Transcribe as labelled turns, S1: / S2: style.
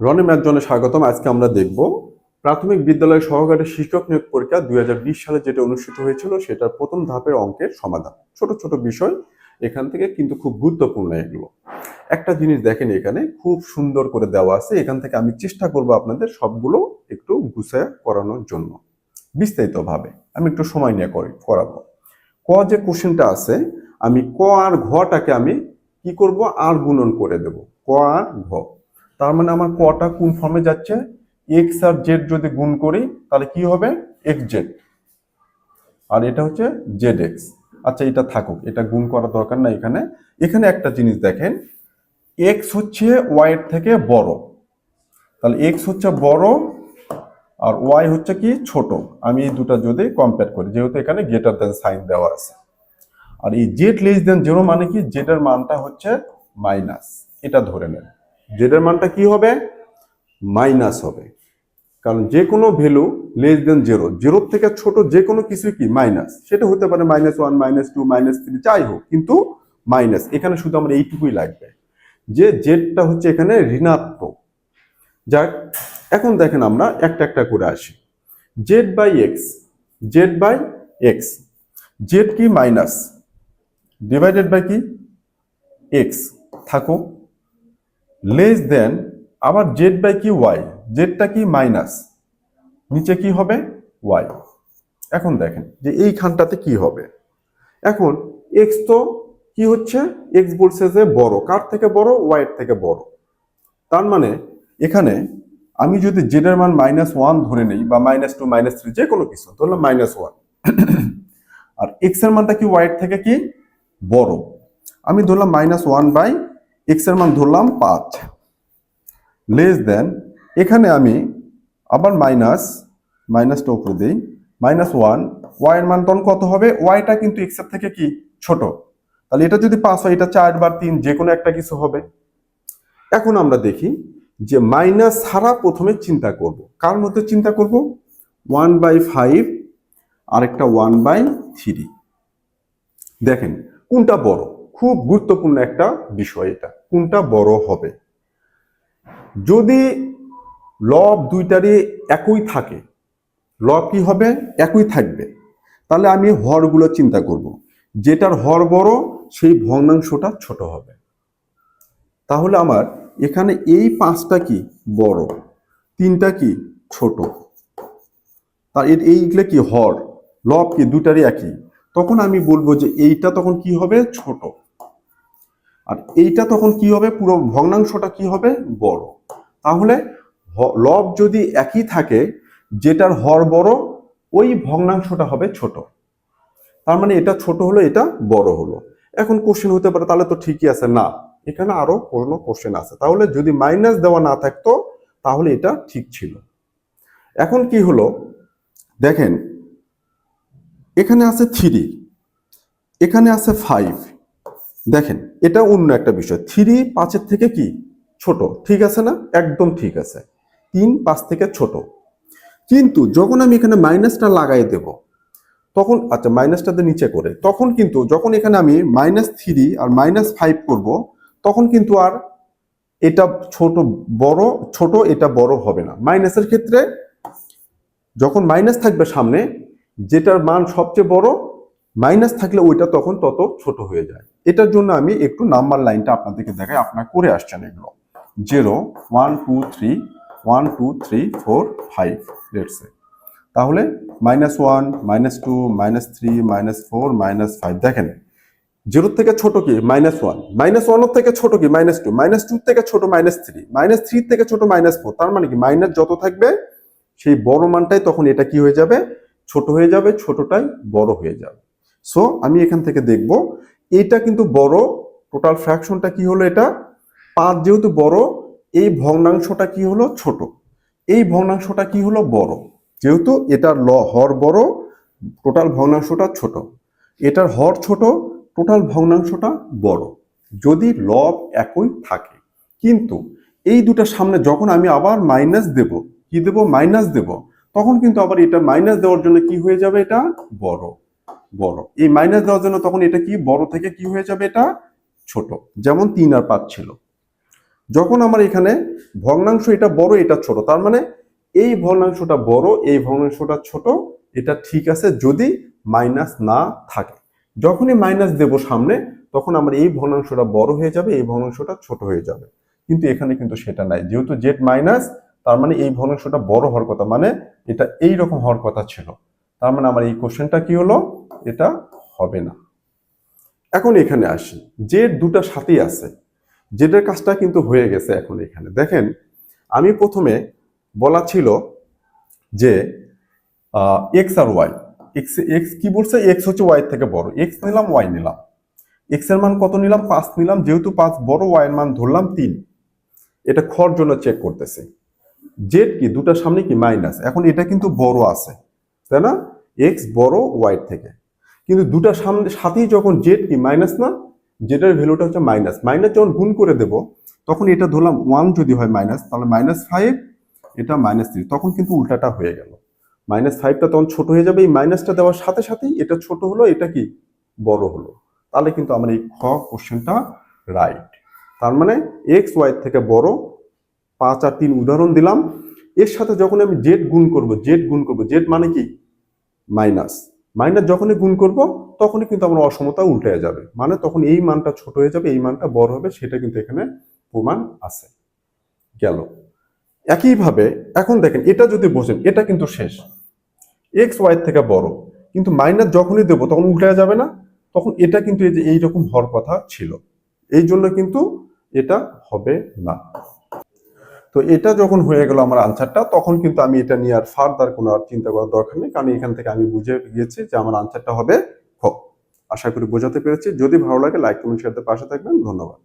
S1: রনে ম্যাকজনে স্বাগতম। আজকে আমরা দেখব প্রাথমিক বিদ্যালয় সহকারী শিক্ষক নিয়োগ পরীক্ষা দুই হাজার বিশ সালে যেটা অনুষ্ঠিত হয়েছিল, সেটার প্রথম ধাপের অঙ্কের সমাধান। ছোট ছোট বিষয়, এখান থেকে কিন্তু খুব গুরুত্বপূর্ণ এগুলো। একটা জিনিস দেখেন এখানে, খুব সুন্দর করে দেওয়া আছে। এখান থেকে আমি চেষ্টা করব আপনাদের সবগুলো একটু গুছায় করানোর জন্য। বিস্তারিতভাবে আমি একটু সময় নিয়ে করি, করাবো। ক যে কোশ্চেনটা আছে, আমি ক আর ঘটাকে আমি কি করব? আর গুণন করে দেব। ক আর ঘ। তার মানে আমার কটা কোন ফর্মে যাচ্ছে? এক্স আর জেড যদি গুণ করি, তাহলে কি হবে? এক্স জেড আর এটা হচ্ছে জেড এক্স আচ্ছা এটা থাকুক, এটা গুণ করার দরকার না এখানে। এখানে একটা জিনিস দেখেন এক্স হচ্ছে ওয়াই এর থেকে বড়। তাহলে এক্স হচ্ছে বড় আর ওয়াই হচ্ছে কি? ছোট। আমি এই দুটা যদি কম্পেয়ার করি, যেহেতু এখানে গ্রেটার দেন সাইন দেওয়া আছে। আর এই জেড লেস দেন জিরো মানে কি? জেডের মানটা হচ্ছে মাইনাস এটা ধরে নেন। জেডের মানটা কি হবে? মাইনাস হবে। কারণ যে কোনো ভ্যালু লেস দেন জিরো জিরোর থেকে ছোট যে কোনো কিছু কি? মাইনাস। সেটা হতে পারে minus one, minus two, minus three, যাই হোক, কিন্তু মাইনাস। এখানে শুধু আমরা এইটুকুই লাগবে। যে জেডটা হচ্ছে এখানে ঋণাত্মক। যাক, এখন দেখেন আমরা একটা একটা করে আসি। Z by X Z by X Z কি? মাইনাস। ডিভাইডেড বাই কি? এক্স থাকো লেস দেন আবার জেড বাই কি ওয়াই জেডটা কি মাইনাস নিচে কি হবে? ওয়াই এখন দেখেন যে এইখানটাতে কি হবে? এখন এক্স তো কি হচ্ছে? এক্স বলছে যে বড়। কার থেকে বড়? ওয়াই থেকে বড়। তার মানে এখানে আমি যদি জেড এর মান মাইনাস ওয়ান ধরে নেই বা মাইনাস টু মাইনাস থ্রি যে কোনো কিছু, ধরলাম মাইনাস ওয়ান আর এক্সের মানটা কি ওয়াই এর থেকে কি? বড়। আমি ধরলাম মাইনাস ওয়ান বাই এক্সের মান ধরলাম পাঁচ। লেস দেন এখানে আমি আবার মাইনাস মাইনাসটা উপরে দিই। মাইনাস ওয়ান ওয়াই এর মান তখন কত হবে? ওয়াইটা কিন্তু এক্সের থেকে কি? ছোট। তাহলে এটা যদি পাঁচ হয়, এটা চার বা তিন, যে কোনো একটা কিছু হবে। এখন আমরা দেখি যে মাইনাস ছাড়া প্রথমে চিন্তা করব। কার মধ্যে চিন্তা করব? ওয়ান বাই ফাইভ আরেকটা ওয়ান বাই থ্রি দেখেন, কোনটা বড়? খুব গুরুত্বপূর্ণ একটা বিষয় এটা, কোনটা বড় হবে। যদি লব দুইটারই একই থাকে লব কি হবে? একই থাকবে। তাহলে আমি হরগুলো চিন্তা করব। যেটার হর বড়, সেই ভগ্নাংশটা ছোট হবে। তাহলে আমার এখানে এই পাঁচটা কি বড়, তিনটা কি ছোট? এর এইগুলো কি হর? লব কি? দুটারই একই। তখন আমি বলব যে এইটা তখন কি হবে? ছোট। আর এইটা তখন কি হবে? পুরো ভগ্নাংশটা কি হবে? বড়। তাহলে লব যদি একই থাকে, যেটার হর বড়, ওই ভগ্নাংশটা হবে ছোট। তার মানে এটা ছোট হলো, এটা বড় হলো। এখন কোশ্চেন হতে পারে, তাহলে তো ঠিকই আছে। না, এখানে আরও কোনো কোশ্চেন আছে। তাহলে যদি মাইনাস দেওয়া না থাকতো, তাহলে এটা ঠিক ছিল। এখন কি হলো? দেখেন, এখানে আছে থ্রি এখানে আছে ফাইভ দেখেন, এটা অন্য একটা বিষয়। থ্রি পাঁচের থেকে কি? ছোট। ঠিক আছে না? একদম ঠিক আছে। তিন পাঁচ থেকে ছোট। কিন্তু যখন আমি এখানে মাইনাসটা লাগাই দেব, তখন আচ্ছা মাইনাসটাতে নিচে করে, তখন কিন্তু যখন এখানে আমি মাইনাস থ্রি আর মাইনাস ফাইভ করব, তখন কিন্তু আর এটা ছোট বড়, ছোট এটা বড় হবে না। মাইনাসের ক্ষেত্রে যখন মাইনাস থাকবে সামনে, যেটার মান সবচেয়ে বড় মাইনাস থাকলে ওইটা তখন তত ছোট হয়ে যায়। এটার জন্য আমি একটু নাম্বার লাইনটা আপনাদেরকে দেখাই, আপনার করে আসছেন এগুলো। Zero, one, two, three, one, two, three, four, five, let's say তাহলে minus one, minus two, minus three, minus four, minus five, দেখেন। জিরোর থেকে ছোট কি? Minus one. মাইনাস ওয়ানের থেকে ছোট কি? Minus two. মাইনাস টু থেকে ছোট মাইনাস থ্রি। মাইনাস থ্রি থেকে ছোট মাইনাস ফোর। তার মানে কি? মাইনাস যত থাকবে, সেই বড় মানটাই তখন এটা কি হয়ে যাবে? ছোট হয়ে যাবে, ছোটটাই বড় হয়ে যাবে। সো আমি এখান থেকে দেখব। এটা কিন্তু বড় টোটাল ফ্র্যাকশনটা কি হলো এটা? পাঁচ যেহেতু বড়, এই ভগ্নাংশটা কি হলো? ছোট। এই ভগ্নাংশটা কি হলো? বড়। যেহেতু এটার ল, হর বড় টোটাল ভগ্নাংশটা ছোট। এটার হর ছোট টোটাল ভগ্নাংশটা বড়। যদি লব একই থাকে। কিন্তু এই দুটার সামনে যখন আমি আবার মাইনাস দেব, কি দেব? মাইনাস দেব, তখন কিন্তু আবার এটা মাইনাস দেওয়ার জন্য কি হয়ে যাবে? এটা বড়। বড়। এই মাইনাস দেওয়ার জন্য তখন এটা কি বড় থেকে কি হয়ে যাবে এটা? ছোট। যেমন তিন আর পাঁচ ছিল। যখন আমার এখানে ভগ্নাংশ এটা বড়, এটা ছোট। তার মানে এই ভগ্নাংশটা বড়, এই ভগ্নাংশটা ছোট, এটা ঠিক আছে যদি মাইনাস না থাকে। যখনই মাইনাস দেব সামনে, তখন আমার এই ভগ্নাংশটা বড় হয়ে যাবে, এই ভগ্নাংশটা ছোট হয়ে যাবে। কিন্তু এখানে কিন্তু সেটা নাই। যেহেতু জেড মাইনাস তার মানে এই ভগ্নাংশটা বড় হওয়ার কথা। মানে এটা এই রকম হওয়ার কথা ছিল। তার মানে আমার এই কোশ্চেনটা কি হলো? এটা হবে না। এখন এখানে আসি। জেড দুটা সাথেই আছে জেডের কাজটা কিন্তু হয়ে গেছে এখন এখানে। দেখেন, আমি প্রথমে বলা ছিল যে এক্স আর ওয়াই এক্স এক্স কি বলছে? এক্স হচ্ছে ওয়াই থেকে বড়। এক্স নিলাম ওয়াই নিলাম। এক্সের মান কত নিলাম? পাঁচ নিলাম। যেহেতু পাঁচ বড় ওয়াই এর মান ধরলাম তিন। এটা খর জন্য চেক করতেছে। জেড কি? দুটার সামনে কি? মাইনাস এখন এটা কিন্তু বড় আছে। তাই না? এক্স বড় ওয়াই থেকে। কিন্তু দুটার সামনে, সাথেই যখন জেড কি, মাইনাস না, জেডের ভ্যালুটা হচ্ছে মাইনাস। মাইনাস যখন গুণ করে দেব, তখন এটা ধরলাম ওয়ান যদি হয় মাইনাস, তাহলে মাইনাস ফাইভ, এটা মাইনাস থ্রি। তখন কিন্তু উল্টাটা হয়ে গেল। মাইনাস ফাইভটা তখন ছোট হয়ে যাবে, এই মাইনাসটা দেওয়ার সাথে সাথেই এটা ছোট হলো, এটা কি, বড় হলো। তাহলে কিন্তু আমার এই খ কোশ্চেনটা রাইট। তার মানে এক্স ওয়াই থেকে বড়, পাঁচ আর তিন উদাহরণ দিলাম। এর সাথে যখন আমি জেড গুণ করব, জেড গুণ করব, জেড মানে কি, মাইনাস। মাইনাস যখনই গুণ করব, তখনই কিন্তু আমার অসমতা উল্টে যাবে। মানে তখন এই মানটা ছোট হয়ে যাবে, এই মানটা বড় হবে, সেটা কিন্তু এখানে প্রমাণ আছে। গেল। একইভাবে, এখন দেখেন, এটা যদি বোঝেন, এটা কিন্তু শেষ। এক্স ওয়াই থেকে বড়। কিন্তু মাইনাস যখনই দেবো, তখন উল্টে যাবে না। তখন এটা কিন্তু এই যে এইরকম হওয়ার কথা ছিল। এই জন্য কিন্তু এটা হবে না। তো এটা যখন হয়ে গেল আমার আনসারটা তখন কিন্তু আমি এটা নিয়ে আর ফার্দার কোনো আর চিন্তা করার দরকার নেই, কারণ এখান থেকে আমি বুঝে গিয়েছি যে আমার আনসারটা হবে খ। আশা করি বোঝাতে পেরেছি। যদি ভালো লাগে লাইক কমেন্ট শেয়ারতে পাশে থাকবেন। ধন্যবাদ।